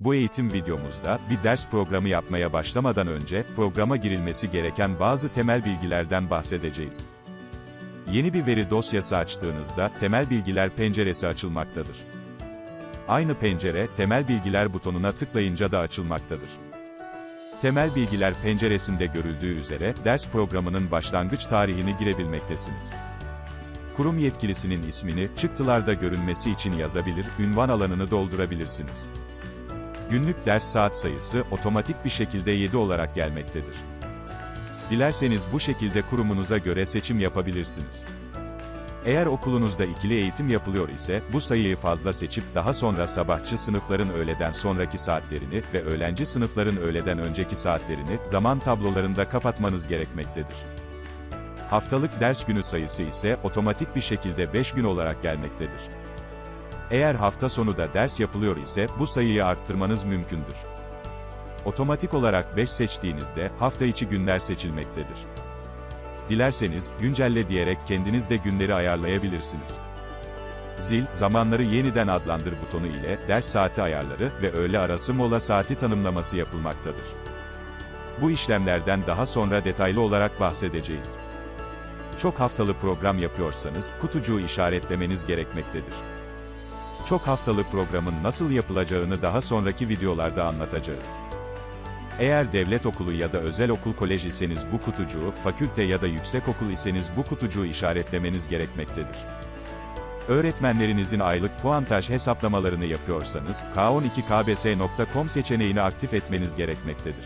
Bu eğitim videomuzda, bir ders programı yapmaya başlamadan önce, programa girilmesi gereken bazı temel bilgilerden bahsedeceğiz. Yeni bir veri dosyası açtığınızda, temel bilgiler penceresi açılmaktadır. Aynı pencere, temel bilgiler butonuna tıklayınca da açılmaktadır. Temel bilgiler penceresinde görüldüğü üzere, ders programının başlangıç tarihini girebilmektesiniz. Kurum yetkilisinin ismini, çıktılarda görünmesi için yazabilir, ünvan alanını doldurabilirsiniz. Günlük ders saat sayısı, otomatik bir şekilde 7 olarak gelmektedir. Dilerseniz bu şekilde kurumunuza göre seçim yapabilirsiniz. Eğer okulunuzda ikili eğitim yapılıyor ise, bu sayıyı fazla seçip, daha sonra sabahçı sınıfların öğleden sonraki saatlerini ve öğlenci sınıfların öğleden önceki saatlerini, zaman tablolarında kapatmanız gerekmektedir. Haftalık ders günü sayısı ise, otomatik bir şekilde 5 gün olarak gelmektedir. Eğer hafta sonu da ders yapılıyor ise, bu sayıyı arttırmanız mümkündür. Otomatik olarak 5 seçtiğinizde, hafta içi günler seçilmektedir. Dilerseniz, güncelle diyerek kendiniz de günleri ayarlayabilirsiniz. Zil, zamanları yeniden adlandır butonu ile, ders saati ayarları ve öğle arası mola saati tanımlaması yapılmaktadır. Bu işlemlerden daha sonra detaylı olarak bahsedeceğiz. Çok haftalı program yapıyorsanız, kutucuğu işaretlemeniz gerekmektedir. Çok haftalı programın nasıl yapılacağını daha sonraki videolarda anlatacağız. Eğer devlet okulu ya da özel okul kolej iseniz bu kutucuğu, fakülte ya da yüksek okul iseniz bu kutucuğu işaretlemeniz gerekmektedir. Öğretmenlerinizin aylık puantaj hesaplamalarını yapıyorsanız, k12kbs.com seçeneğini aktif etmeniz gerekmektedir.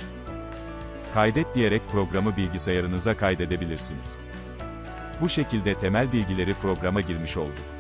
Kaydet diyerek programı bilgisayarınıza kaydedebilirsiniz. Bu şekilde temel bilgileri programa girmiş olduk.